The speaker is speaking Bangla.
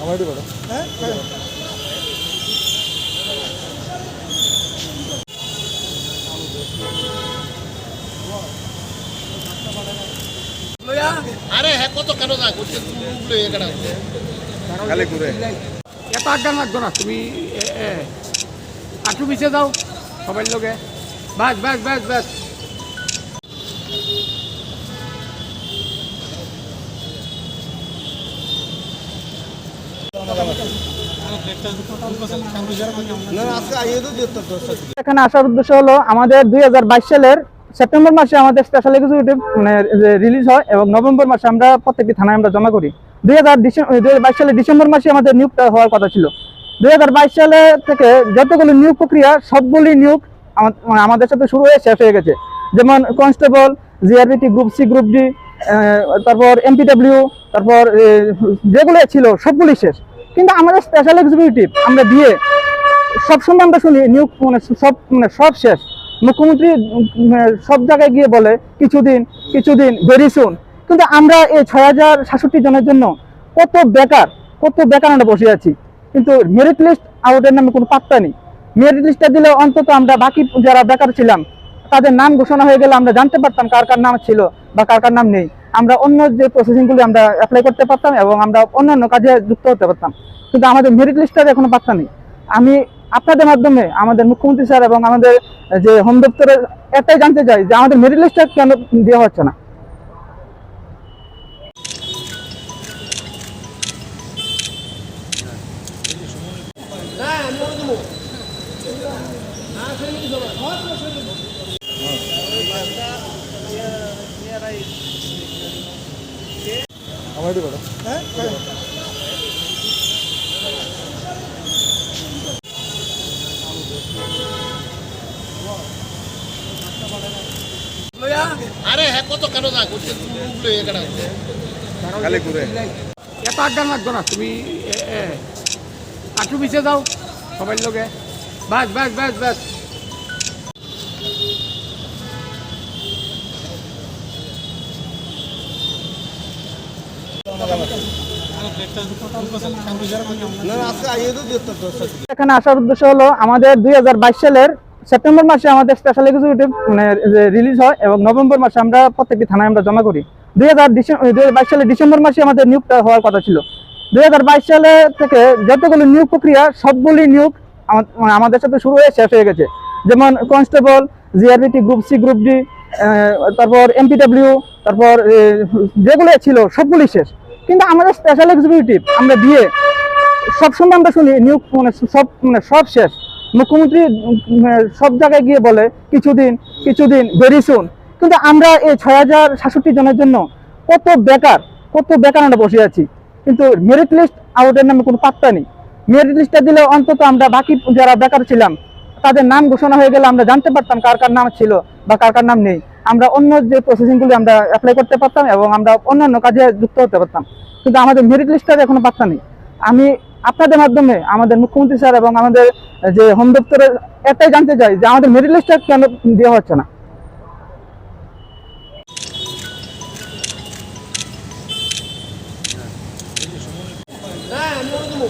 আমার একটু করো আরে হ্যাঁ কত কেন না করছে খালি ঘুরে। এত আড্ডা লাগতো না তুমি এ, এ, আটু পিছিয়ে দাও সবাই লোকে। বাস বাস বাস বাস। এখানে আসার উদ্দেশ্য হলো আমাদের দুই সালের সেপ্টেম্বর মাসে আমাদের স্পেশাল এক্সিকিউটিভ মানে রিলিজ হয় এবং নভেম্বর মাসে আমরা প্রত্যেকটি থানায় আমরা জমা করি। দুই হাজার সালের ডিসেম্বর মাসে আমাদের নিয়োগটা হওয়ার কথা ছিল। দুই সালে থেকে যতগুলো নিয়োগ প্রক্রিয়া, সবগুলি নিয়োগ মানে আমাদের সাথে শুরু হয়ে শেষ হয়ে গেছে। যেমন constable G R B T group C group D তারপর এমপিডব্লিউ তারপর যেগুলো ছিল সবগুলি শেষ। কিন্তু আমাদের স্পেশাল এক্সিকিউটিভ আমরা দিয়ে সবসময় আমরা শুনি নিয়োগ মানে সব মানে সব শেষ। মুখ্যমন্ত্রী উম, সব জায়গায় গিয়ে বলে কিছুদিন কিছুদিন ভেরি সুন কিন্তু আমরা এই ছয় হাজার সাতষট্টি জনের জন্য কত বেকার কত বেকার আমরা বসে আছি। কিন্তু মেরিট লিস্ট আউটের নামে কোনো পাত্তা নেই। মেরিট লিস্টটা দিলে অন্তত আমরা বাকি যারা বেকার ছিলাম তাদের নাম ঘোষণা হয়ে গেলে আমরা জানতে পারতাম কার কার নাম ছিল বা কার কার নাম নেই। আমরা অন্য যে প্রসেসিংগুলি আমরা অ্যাপ্লাই করতে পারতাম এবং আমরা অন্যান্য কাজে যুক্ত হতে পারতাম। কিন্তু আমাদের মেরিট লিস্টটার এখনও পাত্তা নেই। আমি আপনাদের মাধ্যমে আমাদের মুখ্যমন্ত্রী স্যার এবং আমাদের যে হোম দপ্তরের এটাই জানতে চাই যে আমাদের মেরিট লিস্টটা কেন দেওয়া হচ্ছে না। আমার একটু করো আরে হ্যাঁ কত কেন না করছে খালি ঘুরে। এত আড্ডা লাগতো না তুমি আটু পিছিয়ে দাও সবাই লোকে। বাস বাস বাস বাস। এখানে আসার উদ্দেশ্য হলো আমাদের দুই হাজার বাইশ সালের সেপ্টেম্বর মাসে আমাদের স্পেশাল এক্সিকিউটিভ মানে রিলিজ হয় এবং নভেম্বর মাসে আমরা প্রত্যেকটি থানায় আমরা জমা করি। দুই হাজার সালের ডিসেম্বর মাসে আমাদের নিয়োগটা হওয়ার কথা ছিল। দুই সালে থেকে যতগুলো নিয়োগ প্রক্রিয়া, সবগুলি নিয়োগ মানে আমাদের সাথে শুরু হয়ে শেষ হয়ে গেছে। যেমন constable G R B T group C group D তারপর এমপিডব্লিউ তারপর যেগুলো ছিল সবগুলি শেষ। কিন্তু আমাদের স্পেশাল এক্সিকিউটিভ আমরা দিয়ে সবসময় আমরা শুনি, নিয়োগ মানে সব মানে সব শেষ। মুখ্যমন্ত্রী সব জায়গায় গিয়ে বলে, কিছুদিন কিছুদিন ভেরি সুন কিন্তু আমরা এই ছয় হাজার সাতষট্টি জনের জন্য কত বেকার কত বেকার আমরা বসে আছি। কিন্তু মেরিট লিস্ট আউটের নামে কোনো পাত্তা নেই। মেরিট লিস্টটা দিলে অন্তত আমরা বাকি যারা বেকার ছিলাম, তাদের নাম ঘোষণা হয়ে গেলে আমরা জানতে পারতাম কার কার নাম ছিল বা কার কার নাম নেই। আমরা অন্য যে প্রসেসিংগুলি আমরা অ্যাপ্লাই করতে পারতাম এবং আমরা অন্যান্য কাজে যুক্ত হতে পারতাম। কিন্তু আমাদের মেরিট লিস্টটার এখনও পাত্তা নেই। আমি আপনাদের মাধ্যমে আমাদের মুখ্যমন্ত্রী স্যার এবং আমাদের যে হোম দপ্তরের এটাই জানতে চাই যে আমাদের মেরিট লিস্টটা কেন দেওয়া হচ্ছে না। হ্যাঁ আমি দেবো